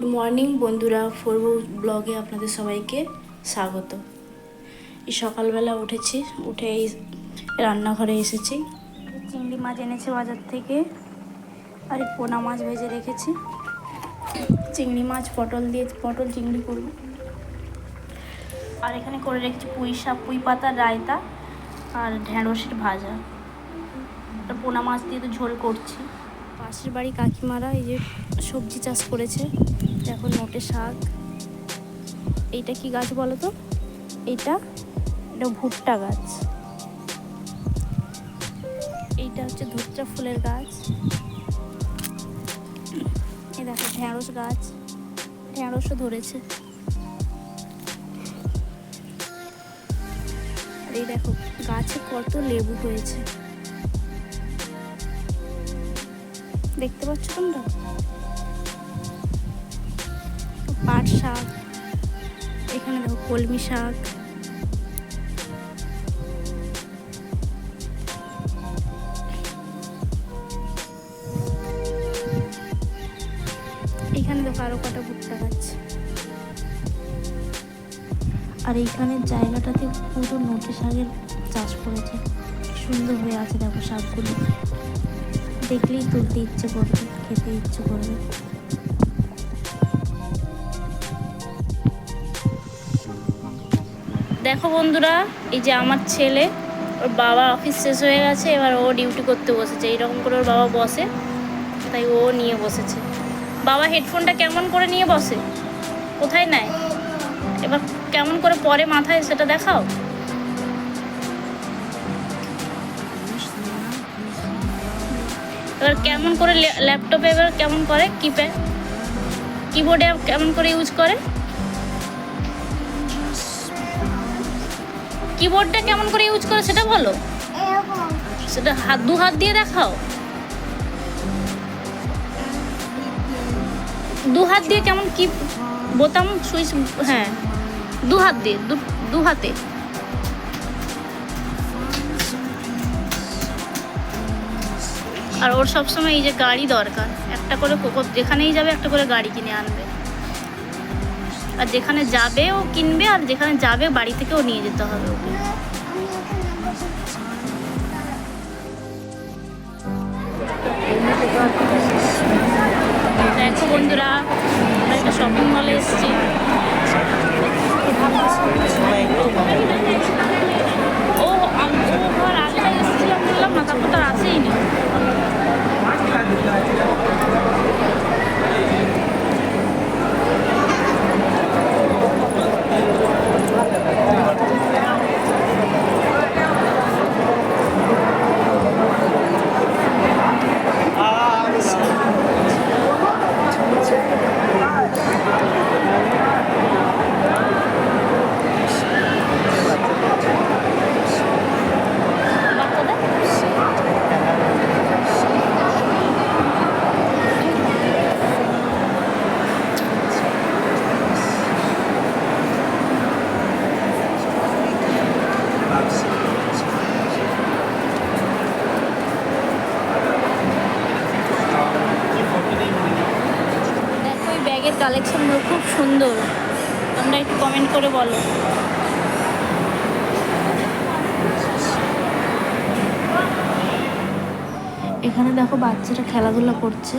Good morning বন্ধুরা। ফোরবো ব্লগে আপনাদের সবাইকে স্বাগত। এই সকালবেলা উঠেছি, উঠে এই রান্নাঘরে এসেছি। চিংড়ি মাছ এনেছে বাজার থেকে, আর পোনা মাছ ভেজে রেখেছি। চিংড়ি মাছ, পটল দিয়ে, পটল, চিংড়ি করব। আর এখানে করে রেখেছি পুঁই শাক, পুঁই পাতার রায়তা, আর ঢ্যাঁড়সের ভাজা। আর পোনা মাছ দিয়ে তো ঝোল করছি। পাশের বাড়ি কাকিমারা এই যে সবজি চাষ করেছে। দেখো নোটে শাক। এইটা কি গাছ বলো তো? এইটা, এটা ভুট্টা গাছ। এইটা হচ্ছে ধুত্রা ফুলের গাছ। এই দেখো ঢ্যাঁড়স গাছ। ঢ্যাঁড়সও ধরেছে। আর এই দেখো, গাছে কত লেবু হয়েছে। দেখতে পাচ্ছ তোমরা? পাট শাক, এখানে দেখো কলমি শাক। এখানে দেখো আরও কটা ভুট্টা গাছ। আর এইখানে জায়গাটাতে পুরো নোটে শাকের চাষ করেছে। সুন্দর হয়ে আছে দেখো শাকগুলো। দেখলেই তুলতে ইচ্ছে করবে, খেতে ইচ্ছে করবে। দেখো বন্ধুরা, এই যে আমার ছেলে, ওর বাবা অফিস শেষ হয়ে গেছে, এবার ও ডিউটি করতে বসেছে। এইরকম করে ওর বাবা বসে, তাই ও নিয়ে বসেছে। বাবা হেডফোনটা কেমন করে নিয়ে বসে? কোথায় নেয়? এবার কেমন করে পরে মাথায় সেটা দেখাও। এবার কেমন করে ল্যাপটপে এবার কেমন করে? কিপ্যাড কিবোর্ডে কেমন করে ইউজ করে? কিবোর্ডটা কেমন করে ইউজ করে সেটা বলো? সেটা হাত দু হাত দিয়ে দেখাও। দু হাত দিয়ে কেমন কি বোতাম সুইচ হ্যাঁ দু হাত দিয়ে দু- দু হাতে। আর ওর সবসময় এই যে গাড়ি দরকার। একটা করে কোকো যেখানেই যাবে একটা করে গাড়ি কিনে আনবে। আর যেখানে যাবে ও কিনবে, আর যেখানে যাবে বাড়ি থেকে ও নিয়ে যেতে হবে ওকে। দেখো বন্ধুরা, আমরা একটা শপিং মলে এসেছি ও আম- ও ঘর আগে এসেছিলাম বললাম না তারপর তো আর আসেই নি বাচ্চাদের দেখো এই ব্যাগের কালেকশনগুলো খুব সুন্দর। তোমরা একটু কমেন্ট করে বলো। এখানে দেখো বাচ্চারা খেলাধুলা করছে।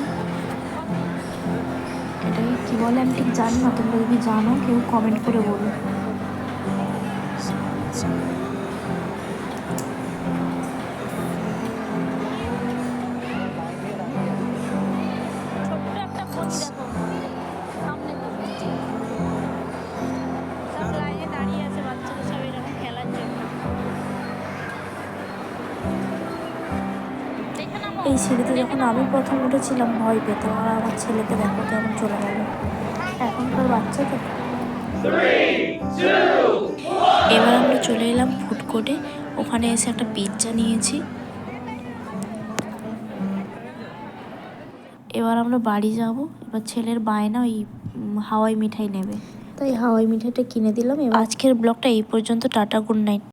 এটাকে কি বলে আমি ঠিক জানি না, তোমরা যদি জানো, কেউ কমেন্ট করে বলো। এই সিঁড়িতে যখন আমি প্রথম উঠেছিলাম ভয় পেতাম আর আমার ছেলেকে দেখো কেমন চলে গেল। এখনকার বাচ্চা তো এবার আমরা চলে এলাম ফুড কোর্টে। ওখানে এসে একটা পিৎজা নিয়েছি। এবার আমরা বাড়ি যাব। এবার ছেলের বায়না ওই হাওয়াই মিঠাই নেবে। তাই হাওয়াই মিঠাইটা কিনে দিলাম এবার আজকের ব্লগটা এই পর্যন্ত টাটা গুড নাইট।